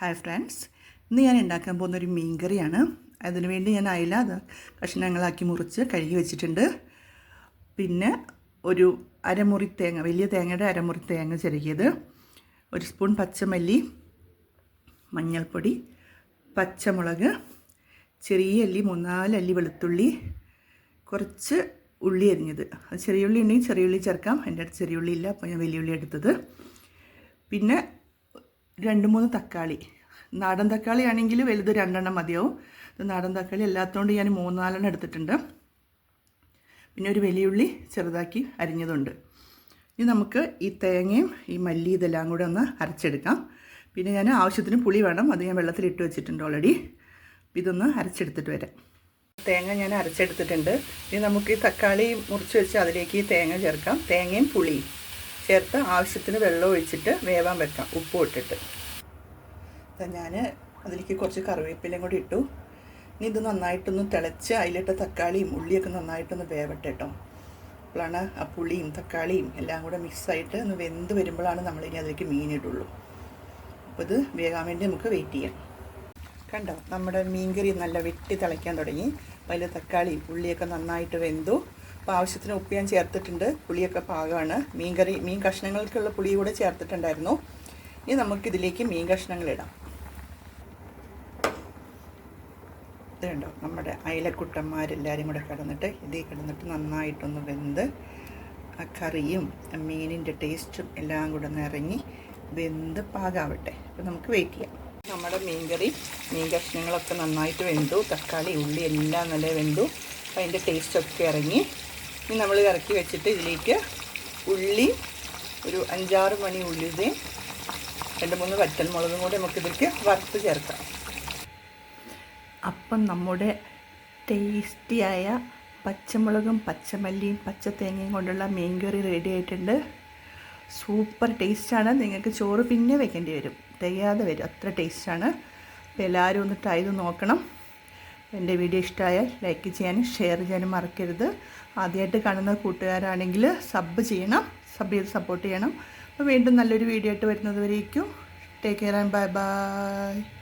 Hi friends ഇന്ന് ഞാൻ ഉണ്ടാക്കാൻ പോകുന്ന ഒരു മീൻ കറിയാണ്. അതിനുവേണ്ടി ഞാൻ അയില കഷ്ണങ്ങളാക്കി മുറിച്ച് കഴുകി വെച്ചിട്ടുണ്ട്. പിന്നെ ഒരു അരമുറി തേങ്ങ വലിയ തേങ്ങയുടെ അരമുറി തേങ്ങ ചെറുകിയത്. ഒരു സ്പൂൺ പച്ചമല്ലി മഞ്ഞൾപ്പൊടി പച്ചമുളക് ചെറിയ അല്ലി മൂന്നാൽ അല്ലി വെളുത്തുള്ളി കുറച്ച് ഉള്ളി അരിഞ്ഞത്. ചെറിയ ഉള്ളി ഉണ്ടെങ്കിൽ ചെറിയ ഉള്ളി ചേർക്കാം. എന്റെ അടുത്ത് ചെറിയ ഉള്ളി ഇല്ല അപ്പോൾ ഞാൻ വലിയ ഉള്ളി എടുത്തത്. പിന്നെ രണ്ട് മൂന്ന് തക്കാളി. നാടൻ തക്കാളി ആണെങ്കിൽ വലുത് രണ്ടെണ്ണം മതിയാവും. നാടൻ തക്കാളി അല്ലാത്തതുകൊണ്ട് ഞാൻ മൂന്നാലെണ്ണം എടുത്തിട്ടുണ്ട്. പിന്നെ ഒരു വലിയുള്ളി ചെറുതാക്കി അരിഞ്ഞതുണ്ട്. ഇനി നമുക്ക് ഈ തേങ്ങയും ഈ മല്ലി ഇതെല്ലാം കൂടെ ഒന്ന് അരച്ചെടുക്കാം. പിന്നെ ഞാൻ ആവശ്യത്തിന് പുളി വേണം. അത് ഞാൻ വെള്ളത്തിൽ ഇട്ട് വെച്ചിട്ടുണ്ട് ഓൾറെഡി ഇതൊന്ന് അരച്ചെടുത്തിട്ട് വരാം. തേങ്ങ ഞാൻ അരച്ചെടുത്തിട്ടുണ്ട്. ഇനി നമുക്ക് ഈ തക്കാളി മുറിച്ച് വെച്ച് അതിലേക്ക് ഈ തേങ്ങ ചേർക്കാം. തേങ്ങയും പുളിയും. ചേർത്ത് ആവശ്യത്തിന് വെള്ളം ഒഴിച്ചിട്ട് വേവാൻ വെക്കാം ഉപ്പും ഇട്ടിട്ട്. ഞാൻ അതിലേക്ക് കുറച്ച് കറിവേപ്പിലയും കൂടി ഇട്ടു. ഇനി ഇത് നന്നായിട്ടൊന്ന് തിളച്ച് അതിലിട്ട തക്കാളിയും ഉള്ളിയൊക്കെ നന്നായിട്ടൊന്ന് വേവട്ടെ കേട്ടോ അപ്പോഴാണ് ആ പുളിയും തക്കാളിയും എല്ലാം കൂടെ മിക്സായിട്ട് ഒന്ന് വെന്ത് വരുമ്പോഴാണ് നമ്മളിനി അതിലേക്ക് മീനിടുള്ളൂ അപ്പോൾ ഇത് വേകാൻ വേണ്ടി നമുക്ക് വെയിറ്റ് ചെയ്യാം. കണ്ടോ നമ്മുടെ മീൻകറി നല്ല വെട്ടി തിളയ്ക്കാൻ തുടങ്ങി. അതിൽ തക്കാളിയും ഉള്ളിയൊക്കെ നന്നായിട്ട് വെന്തു. അപ്പോൾ ആവശ്യത്തിന് ഉപ്പ് ഞാൻ ചേർത്തിട്ടുണ്ട്. പുളിയൊക്കെ പാകമാണ്. മീൻകറി മീൻ കഷ്ണങ്ങൾക്കുള്ള പുളി കൂടെ ചേർത്തിട്ടുണ്ടായിരുന്നു. ഇനി നമുക്കിതിലേക്ക് മീൻ കഷ്ണങ്ങൾ ഇടാം. ഇതുണ്ടോ നമ്മുടെ അയലക്കുട്ടന്മാരെല്ലാവരും കൂടെ കിടന്നിട്ട് ഇതേ കിടന്നിട്ട് നന്നായിട്ടൊന്ന് വെന്ത് ആ കറിയും മീനിന്റെ ടേസ്റ്റും എല്ലാം കൂടെ ഒന്ന് ഇറങ്ങി വെന്ത് പാകാവട്ടെ. അപ്പോൾ നമുക്ക് വെയിറ്റ് ചെയ്യാം. നമ്മുടെ മീൻകറി മീൻ കഷ്ണങ്ങളൊക്കെ നന്നായിട്ട് വെന്തു. തക്കാളി ഉള്ളി എല്ലാം നല്ല വെന്തു. അതിന്റെ ടേസ്റ്റൊക്കെ ഇറങ്ങി ഇനി നമ്മൾ ഇറക്കി വെച്ചിട്ട് ഇതിലേക്ക് ഉള്ളി ഒരു അഞ്ചാറ് മണി ഉള്ളിതയും രണ്ട് മൂന്ന് വറ്റൽമുളകും കൂടി നമുക്കിതിലേക്ക് വറുത്ത് ചേർക്കാം. അപ്പം നമ്മുടെ ടേസ്റ്റിയായ പച്ചമുളകും പച്ചമല്ലിയും പച്ചത്തേങ്ങയും കൊണ്ടുള്ള മീൻ കറി റെഡി ആയിട്ടുണ്ട്. സൂപ്പർ ടേസ്റ്റാണ് നിങ്ങൾക്ക് ചോറ് പിന്നെ വെക്കേണ്ടി വരും. തികയാതെ വരും. അത്ര ടേസ്റ്റാണ് അപ്പോൾ എല്ലാവരും ഒന്ന് ട്രൈ ചെയ്ത് നോക്കണം. എന്റെ വീഡിയോ ഇഷ്ടമായാൽ ലൈക്ക് ചെയ്യാനും ഷെയർ ചെയ്യാനും മറക്കരുത്. ആദ്യമായിട്ട് കാണുന്ന കൂട്ടുകാരാണെങ്കിൽ സബ് ചെയ്യണം സബ് ചെയ്ത് സപ്പോർട്ട് ചെയ്യണം. അപ്പോൾ വീണ്ടും നല്ലൊരു വീഡിയോ ആയിട്ട് വരുന്നത് വരേക്കും. Take care and bye bye